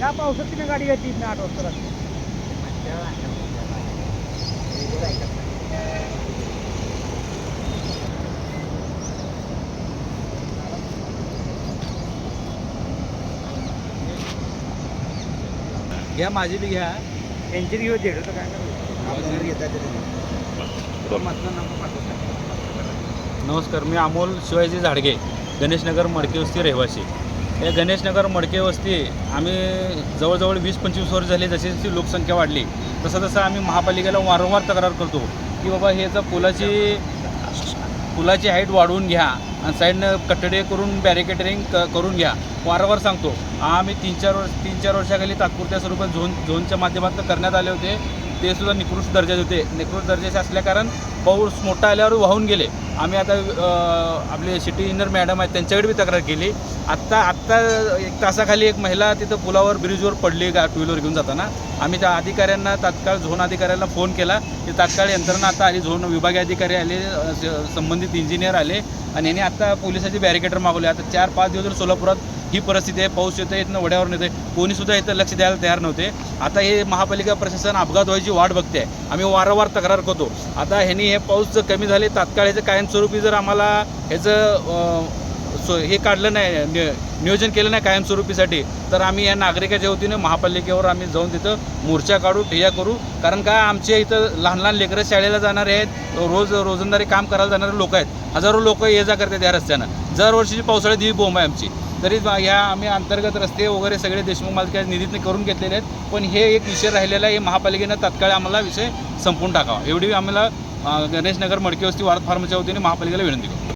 या पावसात तिने गाडी घ्यायची इथनं आठ वाजता रात्री. घ्या माझी बी घ्या. त्यांची घेऊ दीड होतं काय नाही. नमस्कार मी अमोल शिवाजी झाडगे गणेशनगर मडके वस्ती रहिवासी. या गणेशनगर मडके वस्ती आम्ही जवळजवळ वीस पंचवीस वर्ष झाली जशी जशी लोकसंख्या वाढली तसं तसं आम्ही महापालिकेला वारंवार तक्रार करतो की बाबा हे जर पुलाची पुलाची हाईट वाढवून घ्या आणि साईडनं कटडे करून बॅरिकेटरिंग क करून घ्या. वारंवार सांगतो. आम्ही तीन चार वर्ष तीन चार वर्षाखाली तात्पुरत्या स्वरूपात झोन झोनच्या माध्यमातून करण्यात आले होते. ते सुद्धा निकृष्ट दर्जाचे होते. निकृष्ट दर्जाचे असल्याकारण पाऊस मोठा आल्यावर वाहून गेले. आम्ही आता आपले सिटी इंजिनियर मॅडम आहेत त्यांच्याकडे बी तक्रार केली. आत्ता आत्ता एक तासाखाली एक महिला तिथं पुलावर ब्रिजवर पडली गा टू व्हीलर घेऊन जाताना. आम्ही त्या अधिकाऱ्यांना तात्काळ झोन अधिकाऱ्यांना फोन केला. ते तात्काळ यंत्रणा आता आली झोन विभागीय अधिकारी आले स- संबंधित इंजिनियर आले. आणि यांनी आत्ता पोलिसाचे बॅरिकेटर मागवले. आता चार पाच दिवस सोलापुरात ही परिस्थिती आहे पाऊस येतं इथनं वड्यावर नेते कोणीसुद्धा इथं लक्ष द्यायला तयार नव्हते. आता हे महापालिका प्रशासन अपघात व्हायची वाट बघते. आम्ही वारंवार तक्रार करतो. आता ह्यांनी हे पाऊस जर कमी झाले तात्काळ ह्याचं कायमस्वरूपी जर आम्हाला ह्याचं सो हे काढलं नाही नियोजन केलं नाही कायमस्वरूपीसाठी तर आम्ही या नागरिकाच्या वतीने महापालिकेवर आम्ही जाऊन तिथं मोर्चा काढू ठिया करू. कारण का आमच्या इथं लहान लहान लेकरं शाळेला जाणारे आहेत रोज रोजंदारी काम करायला जाणारे लोक आहेत. हजारो लोक ये जा करतात या रस्त्यानं. दरवर्षीची पावसाळ्यात ही बोंब आहे आमची. तरी ह्या आम्ही अंतर्गत रस्ते वगैरे सगळे देशमुख मालकीच्या निधीतने करून घेतलेले आहेत. पण हे एक विषय राहिलेला आहे हे महापालिकेनं तात्काळ आम्हाला विषय संपून टाकावा. एवढी आम्हाला गणेशनगर मडकी वस्ती वार्ड फार्मच्या वतीने महापालिकेला विनंती करू